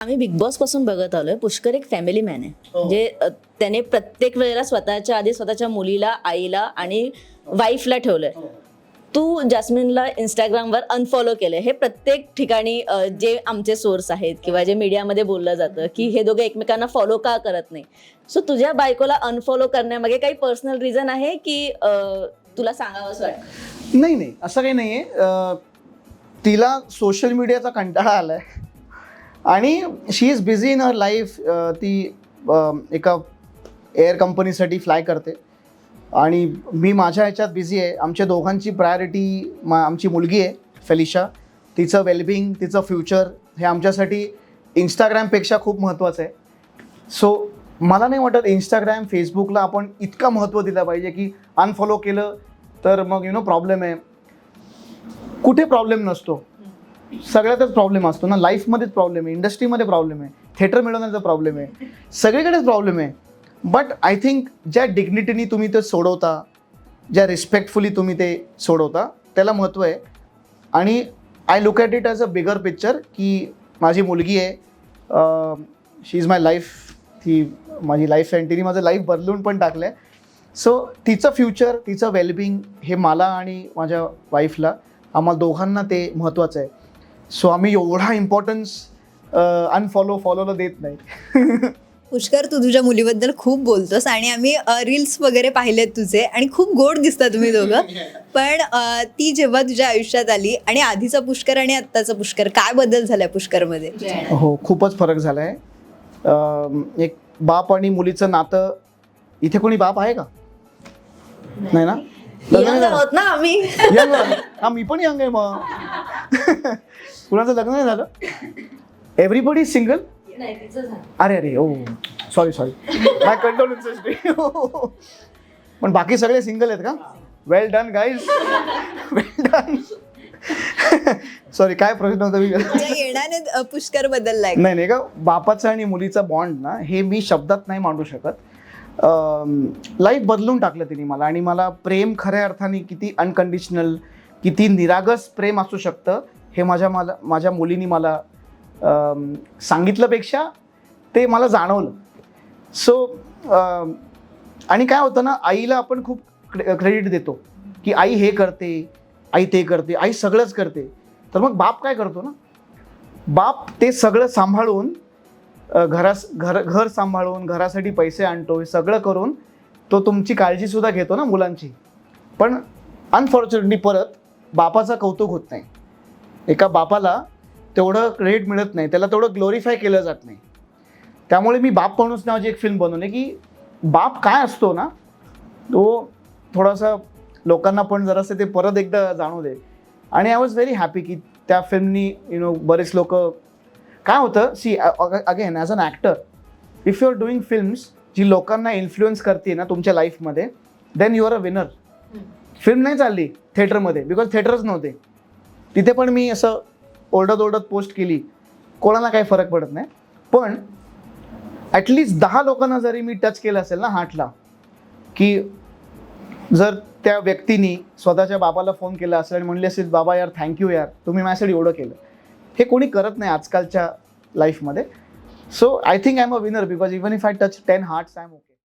आम्ही बिग बॉसपासून बघत आलोय. पुष्कर एक फॅमिली मॅन आहे. म्हणजे त्याने प्रत्येक वेळेला स्वतःच्या आधी स्वतःच्या मुलीला आईला आणि वाईफला ठेवलंय. तू जास्मिनला इंस्टाग्रामवर अनफॉलो केलंय. हे प्रत्येक ठिकाणी जे आमचे सोर्स आहेत किंवा जे मीडियामध्ये बोललं जातं की हे दोघे एकमेकांना फॉलो का करत नाही? सो तुझ्या बायकोला अनफॉलो करण्यामागे काही पर्सनल रिझन आहे की तुला सांगावंच वाटतं? नाही नाही. असं काही नाही आहे तिला सोशल मीडियाचा कंटाळा आला आहे आणि she is busy in her life ती एका एअर कंपनीसाठी फ्लाय करते. आणि मी माझ्या ह्याच्यात बिझी आहे. आमच्या दोघांची प्रायोरिटी मा आमची मुलगी आहे फेलिशा तिचं वेलबिंग तिचं फ्युचर हे आमच्यासाठी इंस्टाग्रामपेक्षा खूप महत्त्वाचं आहे. सो मला नाही वाटत इंस्टाग्राम फेसबुकला आपण इतकं महत्त्व दिलं पाहिजे की अनफॉलो केलं तर मग यु नो प्रॉब्लेम आहे. कुठे प्रॉब्लेम नसतो. सगळ्यातच प्रॉब्लेम असतो ना. लाईफमध्येच प्रॉब्लेम आहे. इंडस्ट्रीमध्ये प्रॉब्लेम आहे. थिएटर मिळवण्याचा प्रॉब्लेम आहे. सगळीकडेच प्रॉब्लेम आहे. बट आय थिंक ज्या डिग्निटीनी तुम्ही ते सोडवता ज्या रिस्पेक्टफुली तुम्ही ते सोडवता त्याला महत्त्व आहे. आणि I look at it as a bigger picture की माझी मुलगी आहे. शी इज माय लाईफ ती माझी लाईफ आहे तिने माझं लाईफ बदलून पण टाकलं आहे सो तिचं फ्युचर तिचं वेलबिंग हे मला आणि माझ्या वाईफला आम्हाला दोघांना ते महत्त्वाचं आहे. सो आम्ही एवढा इम्पॉर्टन्स अनफॉलो फॉलोला देत नाही. पुष्कर तू तुझ्या मुलीबद्दल खूप बोलतोस आणि आम्ही रील्स वगैरे पाहिलेत तुझे आणि खूप गोड दिसता तुम्ही दोघं. पण ती जेव्हा तुझ्या आयुष्यात आली आणि आधीचा पुष्कर आणि आत्ताचा पुष्कर काय बदल झालाय पुष्करमध्ये? हो खूपच फरक झाला आहे एक बाप आणि मुलीचं नातं इथे कोणी बाप आहे का? नाही ना? आम्ही. हा मी पण यंग आहे मग. कुणाचं लग्न नाही झालं. एव्हरीबडी सिंगल अरे अरे oh sorry sorry my condolences पण बाकी सगळे सिंगल आहेत का? Well done guys well done sorry काय प्रश्न होता मी येण्याने पुष्कर बदललाय. नाही नाही का? बापाचं आणि मुलीचा बॉन्ड ना हे मी शब्दात नाही मांडू शकत. लाईफ बदलून टाकलं तिने मला आणि मला प्रेम खऱ्या अर्थाने किती अनकंडिशनल किती निरागस प्रेम असू शकतं हे माझ्या मला माझ्या मुलीनी मला सांगितल्यापेक्षा ते मला जाणवलं. सो आणि काय होतं ना आईला आपण खूप क्रेडिट देतो की आई हे करते आई ते करते आई सगळंच करते. तर मग बाप काय करतो ना? बाप ते सगळं सांभाळून घरास घर घर सांभाळून घरासाठी पैसे आणतो हे सगळं करून तो तुमची काळजीसुद्धा घेतो ना मुलांची. पण अनफॉर्च्युनेटली परत बापाचं कौतुक होत नाही. एका बापाला तेवढं क्रेडिट मिळत नाही. त्याला तेवढं ग्लोरीफाय केलं जात नाही. त्यामुळे मी बाप माणूस नावाची एक फिल्म बनवली की बाप काय असतो ना तो थोडासा लोकांना पण जरासं ते परत एकदा जाणू दे. आणि आय वॉज व्हेरी हॅपी की त्या फिल्मनी यु नो बरेच लोक काय होतं see again as an actor if you are doing films जी लोकांना इन्फ्लुएन्स करते ना तुमच्या लाईफमध्ये then you are a winner film नाही चालली थिएटरमध्ये बिकॉज थिएटरच नव्हते. तिथे पण मी असं ओरडत ओरडत पोस्ट केली. कोणाला काही फरक पडत नाही. पण ॲटलिस्ट दहा लोकांना जरी मी टच केलं असेल ना हार्टला की जर त्या व्यक्तीनी स्वतःच्या बाबाला फोन केला असेल आणि म्हणले असेल बाबा यार थँक्यू यार तुम्ही माझ्यासाठी एवढं केलं. हे कोणी करत नाही आजकालच्या लाईफमध्ये so I think I am a winner because even if I touch ten hearts I am okay